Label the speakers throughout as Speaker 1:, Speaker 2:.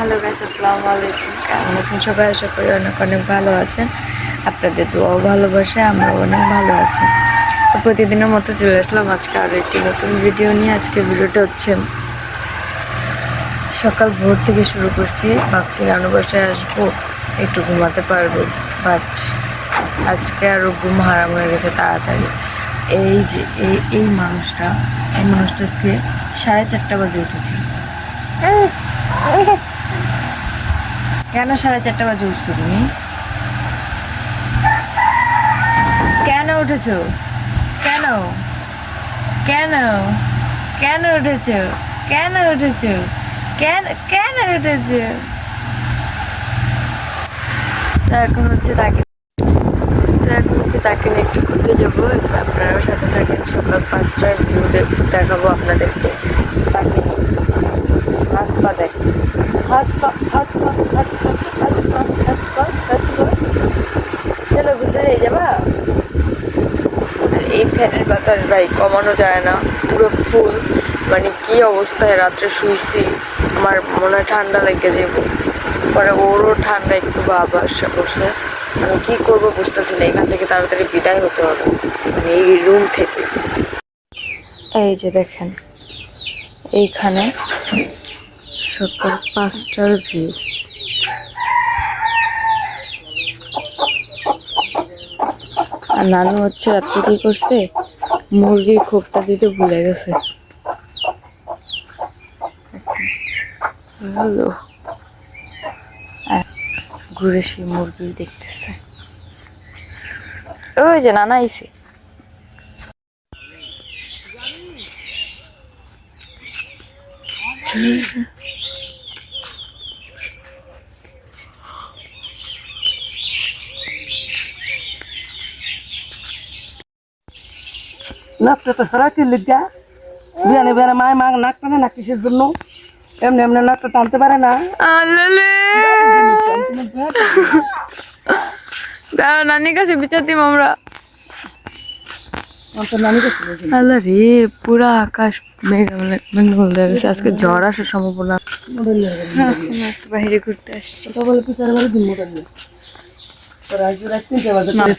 Speaker 1: Hello guys আসসালামু আলাইকুম। কেমন আছেন সবাই? আশা করি অনেক অনেক ভালো আছেন। আপনাদের দোয়াও ভালোবাসে আমরাও অনেক ভালো আছি। প্রতিদিনের মতো চলে আসলাম আজকে আরও একটি নতুন ভিডিও নিয়ে। আজকে ভিডিওটা হচ্ছে সকাল ভোর থেকে শুরু করছি। ভাবছি নানু বাসায় আসব, একটু ঘুমাতে পারব বাট আজকে আরও ঘুম হারাম হয়ে গেছে তাড়াতাড়ি। এই যে, এই এই মানুষটা এই মানুষটা আজকে সাড়ে চারটা বাজে উঠেছে। কেন সাড়ে চারটা বাজে উঠছো তুমি? কেন উঠেছো? কেন? কেন? কেন উঠেছো? কেন উঠেছো? কেন কেন উঠেছো? এখন হচ্ছে তাকে এখন হচ্ছে তাকে নিয়ে একটু ঘুরতে যাব। আপনারাও সাথে থাকেন। সকাল পাঁচটার ভিউ দেখাবো আপনাদেরকে। তাকে। হাত পা দেখেন হাত পা হাত পা হাত পা হাত পা হাত পা হাত পা চলো ঘুরতে যাই যাবা আর এই ফ্যানের বাতাস ভাই কমানো যায় না পুরো ফুল মানে কি অবস্থায় রাত্রে শুইছি আমার মনে হয় ঠান্ডা লেগে যাব পরে ওরও ঠান্ডা একটু ভাব আসে বসে আমি কি করব বুঝতেছি না এখান থেকে তাড়াতাড়ি বিদায় হতে হবে মানে এই রুম থেকে এই যে দেখেন, এইখানে সকাল পাঁচটার ভিউ আর নানু হচ্ছে রাত্রে কি করছে? মুরগির খোপটা দিতে ভুলে গেছে। হ্যালো। ঘুরে সেই মুরগি দেখতেছে। ওই যে নানা আইছে।
Speaker 2: নাকটা তো সরাইতে লিগা বিয়ানে বিয়ানে মায় মা নাক টানে না কিসের জন্য? এমনি এমনি নাকটা টানতে পারে না।
Speaker 1: নানির কাছে বিচার দিম আমরা। আল্লাহ রে পুরা আকাশ গেছে। আজকে ঝড় আসার সম্ভাবনা। বাইরে ঘুরতে আসছি।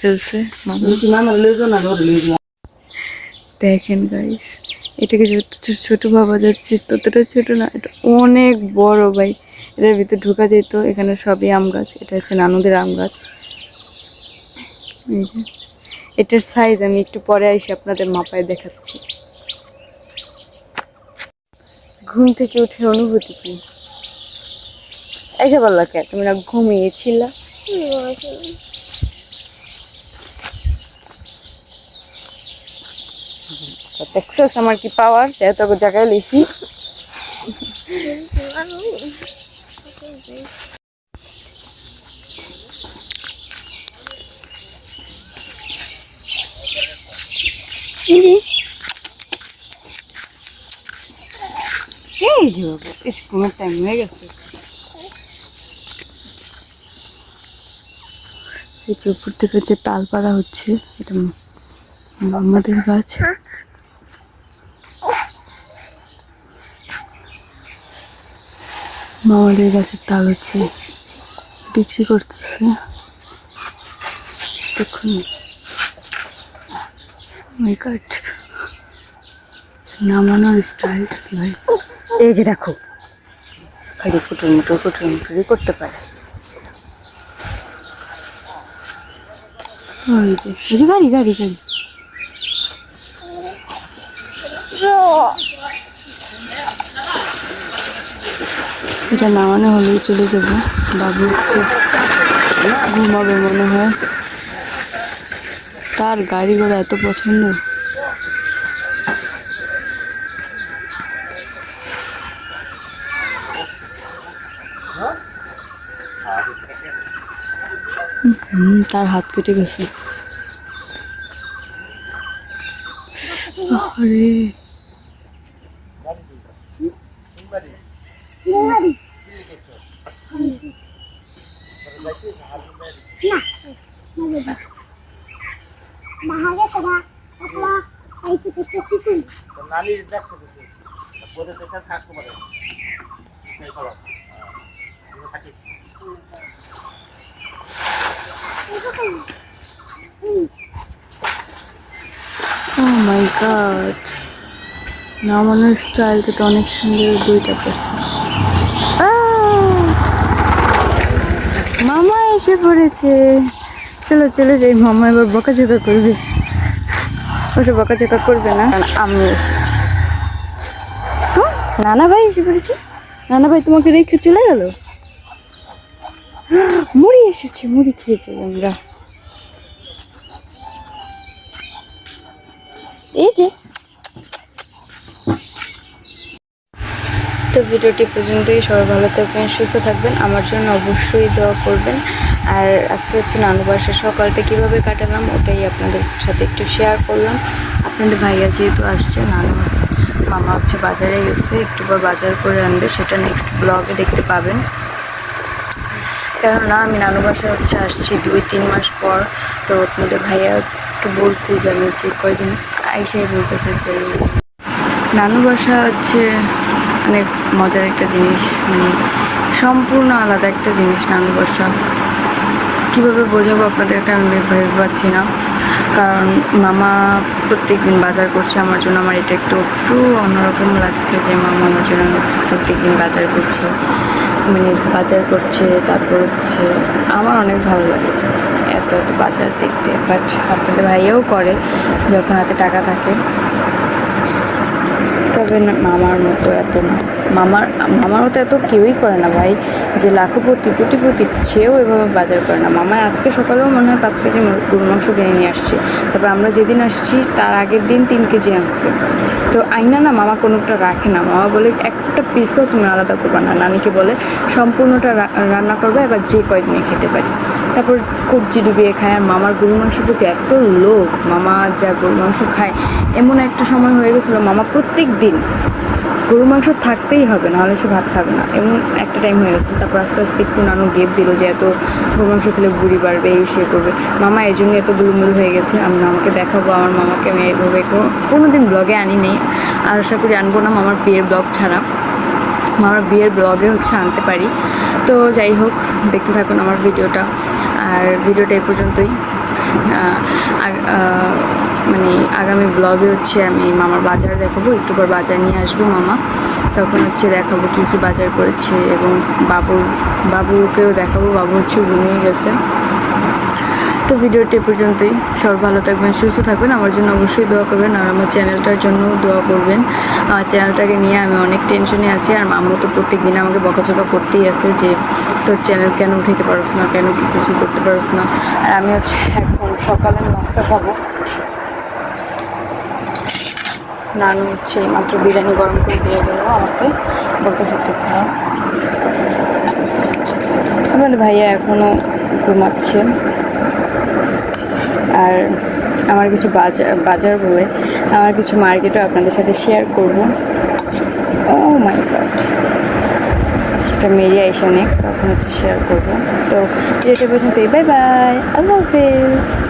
Speaker 1: ফেলছে। দেখেন গাইস এটাকে যত ছোট ভাবা যাচ্ছে, ততটা ছোটো না, এটা অনেক বড়, ভাই। এটার ভিতরে ঢোকা যেত, এখানে সবই আম গাছ, এটা হচ্ছে নানুদের আম গাছ। এটার সাইজ আমি একটু পরে এসে আপনাদের মাপায় দেখাচ্ছি। ঘুম থেকে উঠে অনুভূতি কি? এসে বলল কে তুমি না ঘুমিয়েছিলা দেখছস আমার কি পাওয়ার যেহেতু জায়গায় লিখি। এই যে স্কুলের গেছে। এই যে উপর থেকে যে তাল পাড়া হচ্ছে, এটা আমাদের গাছ। মামাদের গাছের তাল হচ্ছে। বিক্রি করতেছে। দেখুন। গড নামানোর স্টাইল ভাই। এই যে দেখো। খালি কুটুর মুটুর কুটুর মুটুরি করতে পারে। ওই যে গাড়ি গাড়ি গাড়ি। এটা নামানো হলেই চলে যাব। বাবু ঘুমাবে মনে হয়। তার গাড়ি ঘোড়া এত পছন্দ। তার হাত কেটে গেছে। আরে নানির দেখতে পরে দেখা থাকতে পারে থাকি Oh my god. নর্মাল স্টাইলটা তো অনেক সুন্দর, দুইটা এসে পড়েছে। চলো চলে যাই। মামা এবার বকাঝকা করবে। ওসব বকাঝকা করবে না। আমি হ্যাঁ, নানা ভাই এসে পড়েছে? নানা ভাই তোমাকে রেখে চলে গেল? মুড়ি এসেছে মুড়ি খেয়েছে আমরা। এই যে। তো ভিডিওটি পর্যন্তই। সবাই ভালো থাকবেন সুস্থ থাকবেন। আমার জন্য অবশ্যই দোয়া করবেন। আর আজকে হচ্ছে নানু বাসার সকালটা কীভাবে কাটালাম, ওটাই আপনাদের সাথে একটু শেয়ার করলাম। আপনাদের ভাইয়া যেহেতু আসছে, নানু মামা হচ্ছে বাজারে গেছে, একটু পর বাজার করে আনবে, সেটা নেক্সট ব্লগে দেখতে পাবেন। কেননা আমি নানু হচ্ছে আসছি দুই, তিন মাস পর, তো আপনাদের ভাইয়া একটু বলছি যে আমি যে কয়দিন আইসাই বলতেছে যে নানু বাসা হচ্ছে অনেক মজার একটা জিনিস মানে সম্পূর্ণ আলাদা একটা জিনিস নানু বাসা। কীভাবে বোঝাবো আপনাদেরকে আমি ভেবে পাচ্ছি না? কারণ মামা প্রত্যেক দিন বাজার করছে আমার জন্য, আমার এটা একটু একটু অন্যরকম লাগছে যে মামা আমার জন্য প্রত্যেক দিন বাজার করছে। মানে বাজার করছে, তারপর হচ্ছে আমার অনেক ভালো লাগে এত এত বাজার দেখতে। বাট আপনাদের ভাইয়াও করে যখন হাতে টাকা থাকে। তবে না মামার মতো এত না। মামার মামার মতো এত কেউই করে না ভাই। যে লাখপতি কোটিপতি সেও এভাবে বাজার করে না। মামা আজকে সকালেও মনে হয় পাঁচ কেজি মর- মাংস কিনে নিয়ে আসছে। তারপর আমরা যেদিন আসছি, তার আগের দিন তিন কেজি আসছে তো আইনা না মামা কোনোটা রাখে না। মামা বলে, একটা পিসও তুমি আলাদা করবে না। নানিকে বলে, সম্পূর্ণটা রান্না করবে, এবার যে কয়দিনে খেতে পারি। তারপর কবজি ডুবিয়ে খায়, আর মামার গরুর মাংসের প্রতি এত লোভ, মামা যা গরুর মাংস খায়, এমন একটা সময় হয়ে গেছিল মামা প্রত্যেক দিন গরুর মাংস থাকতেই হবে, নাহলে সে ভাত খাবে না, এমন একটা টাইম হয়ে গেছে তারপর আস্তে আস্তে একটু নানু গেপ দিল যে এত গরুর মাংস খেলে বুড়ি বাড়বে, এই সে করবে। মামা এই জন্য এত গুলুমুলু হয়ে গেছে, আমি মামাকে দেখাবো, আমার মামাকে আমি এইভাবে কোনো দিন ব্লগে আনি নেই, আর আশা করি আনব না মামার বিয়ের ব্লগ ছাড়া। আমার বিয়ের ব্লগে হচ্ছে আনতে পারি। তো যাই হোক, দেখতে থাকুন আমার ভিডিওটা আর ভিডিওটা এই পর্যন্তই। মানে আগামী ব্লগে হচ্ছে আমি মামার বাজার দেখাবো, একটু পর বাজার নিয়ে আসব মামা। তখন হচ্ছে দেখাবো কী কী বাজার করেছে এবং বাবু, বাবুকেও দেখাবো, বাবু হচ্ছে ঘুমিয়ে গেছে। তো ভিডিওটি পর্যন্তই। সব ভালো থাকবেন, সুস্থ থাকবেন। আমার জন্য অবশ্যই দোয়া করবেন আর আমার চ্যানেলটার জন্য দোয়া করবেন। আমার চ্যানেলটাকে নিয়ে আমি অনেক টেনশনে আছি আর মাম্মু তো প্রত্যেক দিন আমাকে বকাচকা করতেই আছে যে, তোর চ্যানেল কেন উঠাইতে পারোস না? কেন কি কিছু করতে পারোস না? আর আমি হচ্ছে এখন সকালের নাস্তা খাব। নানু হচ্ছে মাত্র বিরিয়ানি গরম করে দিয়ে গেলো আমাকে। বলতেছে, তুই খাওয়া আমার ভাইয়া এখনও ঘুমাচ্ছে। আর আমার কিছু বাজার বাজার বলে আমার কিছু মার্কেটও আপনাদের সাথে শেয়ার করব। ও মাই গড সেটা মেরিয়া এসে নেক তখন হচ্ছে শেয়ার করব। তো এটা পর্যন্ত বাই বাই আল্লাহ হাফেজ